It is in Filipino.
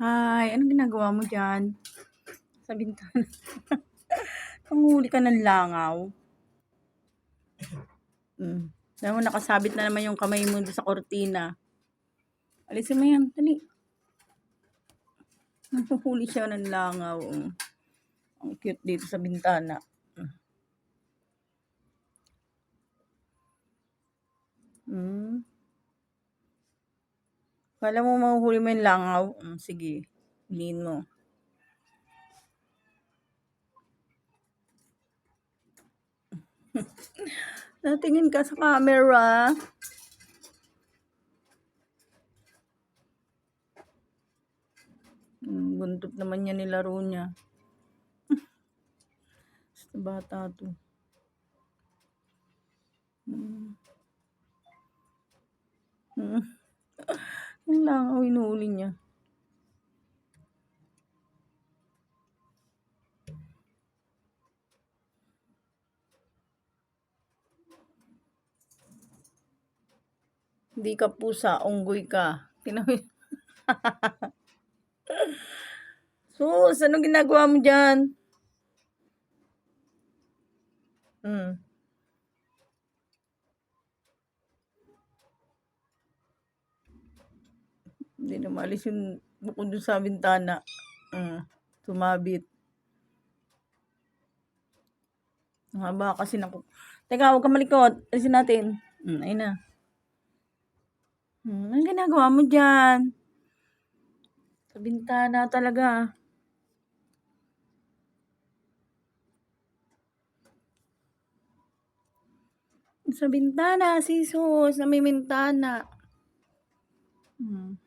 Hi, anong ginagawa mo dyan? Sa bintana. Nanguhuli ka ng langaw. Mm. Dahil mo nakasabit na naman yung kamay mo sa kortina. Alisin mo yan, dali. Nanguhuli siya ng langaw. oh. Ang cute dito sa bintana. Mm. Kala mo mahuhuli mo yung langaw? Mm, sige, bilhin mo. Natingin ka sa camera. Mm, buntot naman niya nilaro niya. Basta bata to. Mm. Mm. Yung langaw inuuli niya. Hindi ka pusa, unggoy ka. Tinawi. Sus, anong ginagawa mo dyan? Hmm. Hindi na maalis yung bukod doon sa bintana. Hmm. Tumabit. Ang haba kasi naku. Teka, huwag ka malikot. Alisin natin. Hmm, ayun na. Hmm, anong ginagawa mo dyan? Sa bintana talaga. Sa bintana, si Sus, na may bintana. Hmm.